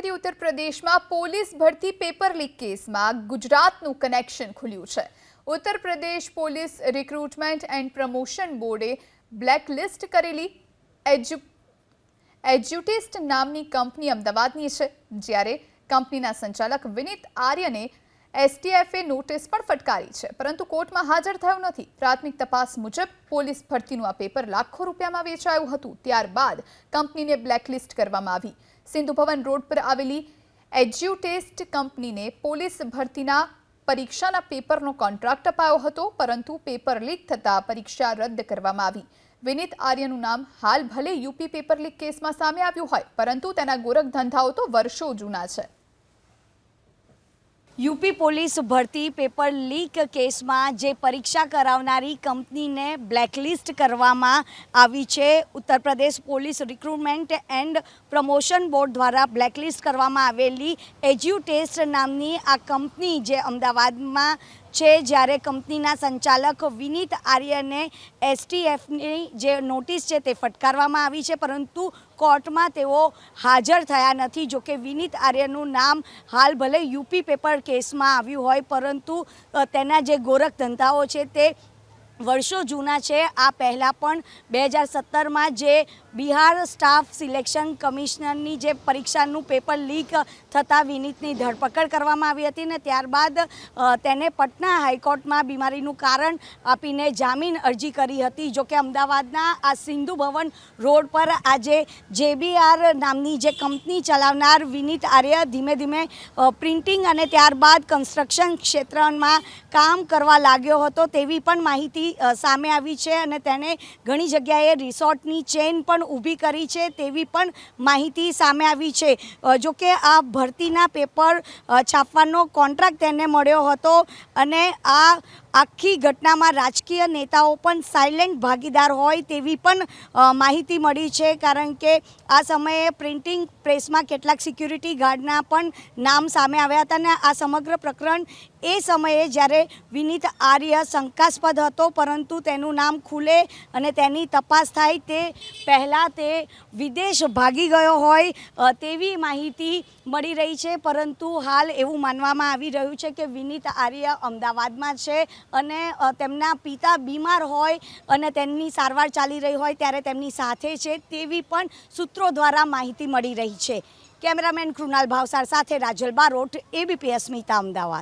કરીએ ઉત્તર પ્રદેશમાં પોલીસ ભરતી પેપર લીક કેસમાં ગુજરાતનું કનેક્શન ખુલ્યું છે. Uttar Pradesh police recruitment and promotion બોર્ડે બ્લેકલિસ્ટ કરેલી એજ્યુ, એજ્યુટિસ્ટ નામની કંપની અમદાવાદની છે, જ્યારે કંપનીના સંચાલક વિનીત આર્યને એસટીએફએ નોટિસ પણ ફટકારી છે. પરંતુ કોર્ટમાં હાજર થયો નથી. પ્રાથમિક તપાસ મુજબ પોલીસ ભરતીનું આ પેપર લાખો રૂપિયામાં વેચાયું હતું. ત્યારબાદ કંપનીને બ્લેકલિસ્ટ કરવામાં આવી. સિંધુ ભવન રોડ પર આવેલી એજ્યુટેસ્ટ કંપનીને પોલીસ ભરતીના પરીક્ષાના પેપરનો કોન્ટ્રાક્ટ અપાયો હતો, પરંતુ પેપર લીક થતાં પરીક્ષા રદ કરવામાં આવી. વિનીત આર્યનું નામ હાલ ભલે યુપી પેપર લીક કેસમાં સામે આવ્યું હોય, પરંતુ તેના ગોરખ ધંધાઓ તો વર્ષો જૂના છે. યુપી પોલીસ ભરતી પેપર લીક કેસમાં જે પરીક્ષા કરાવનારી કંપનીને બ્લેકલિસ્ટ કરવામાં આવી છે. Uttar Pradesh police recruitment and promotion board દ્વારા બ્લેકલિસ્ટ કરવામાં આવેલી એજ્યુટેસ્ટ નામની આ કંપની જે અમદાવાદમાં છે, જ્યારે કંપનીના સંચાલક વિનીત આર્યને એસટીએફની જે નોટિસ છે તે ફટકારવામાં આવી છે. પરંતુ કોર્ટમાં તેઓ હાજર થયા નથી. જોકે વિનીત આર્યનું નામ હાલ ભલે યુપી પેપર કેસમાં આવ્યું હોય, પરંતુ તેના જે ગોરખ ધંધાઓ છે તે વર્ષો જૂના છે. આ પહેલાં પણ બે હજાર સત્તરમાં જે બિહાર સ્ટાફ સિલેક્શન કમિશનરની જે પરીક્ષાનું પેપર લીક થતાં વિનીતની ધરપકડ કરવામાં આવી હતી ને ત્યારબાદ તેને પટના હાઈકોર્ટમાં બીમારીનું કારણ આપીને જામીન અરજી કરી હતી. જોકે અમદાવાદના આ સિંધુ ભવન રોડ પર આજે જેબીઆર નામની જે કંપની ચલાવનાર વિનીત આર્ય ધીમે ધીમે પ્રિન્ટિંગ અને ત્યારબાદ કન્સ્ટ્રક્શન ક્ષેત્રમાં કામ કરવા લાગ્યો હતો તેવી પણ માહિતી સામે આવી છે અને તેણે ઘણી જગ્યાએ રિસોર્ટની ચેન પણ ઊભી કરી છે તેવી પણ માહિતી સામે આવી છે. જોકે આ ભરતીના પેપર છાપવાનો કોન્ટ્રાક્ટ તેને મળ્યો હતો અને આ આખી ઘટનામાં રાજકીય નેતાઓ પણ સાયલેન્ટ ભાગીદાર હોય તેવી પણ માહિતી મળી છે. કારણ કે આ સમયે પ્રિન્ટિંગ પ્રેસમાં કેટલાક સિક્યુરિટી ગાર્ડના પણ નામ સામે આવ્યા હતા અને આ સમગ્ર પ્રકરણ એ સમયે જ્યારે વિનીત આર્ય શંકાસ્પદ હતો, પરંતુ તેનું નામ ખુલે અને તેની તપાસ થાય તે પહેલાં તે વિદેશ ભાગી ગયો હોય તેવી માહિતી મળી રહી છે. પરંતુ હાલ એવું માનવામાં આવી રહ્યું છે કે વિનીત આર્ય અમદાવાદમાં છે અને તેમના પિતા બીમાર હોય અને તેમની સારવાર ચાલી રહી હોય ત્યારે તેમની સાથે છે તેવી પણ સૂત્રો દ્વારા માહિતી મળી રહી છે. કેમેરામેન કૃણાલ ભાવસાર સાથે રાજલ બારોટ એબીપી અસ્મિતા અમદાવાદ.